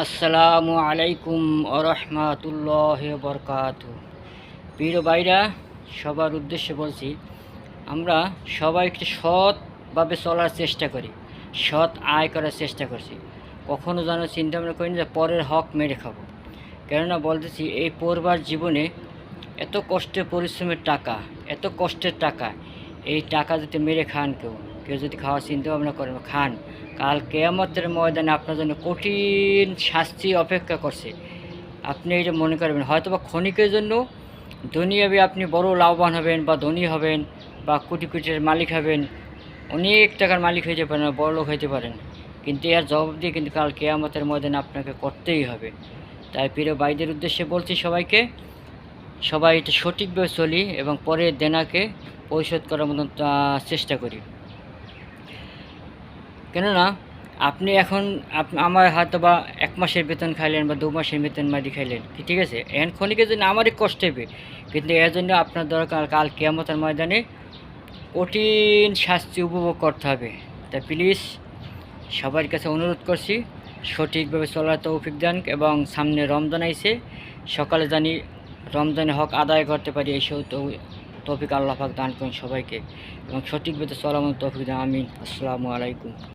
আসসালামু আলাইকুম আরহামাতুল্লাহ বরকাত। প্রিয় ভাইরা, সবার উদ্দেশ্যে বলছি, আমরা সবাই একটু সৎভাবে চলার চেষ্টা করি, সৎ আয় করার চেষ্টা করছি। কখনো যেন চিন্তা ভাবনা করি না যে পরের হক মেরে খাব। কেননা বলতেছি, এই পড়বার জীবনে এত কষ্টের পরিশ্রমের টাকা, এত কষ্টের টাকা, এই টাকা যদি মেরে খান কেউ কেউ যদি খাওয়ার চিন্তা ভাবনা করেন খান। কাল কেয়ামতের ময়দানে আপনার জন্য কঠিন শাস্তি অপেক্ষা করছে। আপনি এটা মনে করবেন হয়তো বা ক্ষণিকের জন্য দুনিয়াবি আপনি বড় লাভবান হবেন বা ধনী হবেন বা কোটি কোটির মালিক হবেন, অনেক টাকার মালিক হইতে পারেন, বড় লোক হইতে পারেন। কিন্তু এর জবাব দিয়ে কিন্তু কাল কেয়ামতের ময়দানে আপনাকে করতেই হবে। তাই প্রিয় ভাইদের উদ্দেশ্যে বলছি সবাইকে, সবাই এটা সঠিকভাবে চলি এবং পরে দেনাকে পরিশোধ করার মতন চেষ্টা করি। কেননা, আপনি এখন আমার হয়তো বা এক মাসের বেতন খাইলেন বা দু মাসের বেতন মারি খাইলেন ঠিক আছে? এখন ক্ষণিকের জন্য আমারই কষ্ট হবে, কিন্তু এর জন্য আপনার দরকার কাল কেয়ামতের ময়দানে কঠিন শাস্তি উপভোগ করতে হবে। তাই প্লিজ সবার কাছে অনুরোধ করছি, সঠিকভাবে চলার তৌফিক দেন এবং সামনে রমজান আইছে, সকালে জানি রমজানের হক আদায় করতে পারি, এই সব তৌ- তৌফিক আল্লাহ পাক দান করুন সবাইকে এবং সঠিকভাবে চলার মতো তৌফিক দেন, আমিন। আসসালামু আলাইকুম।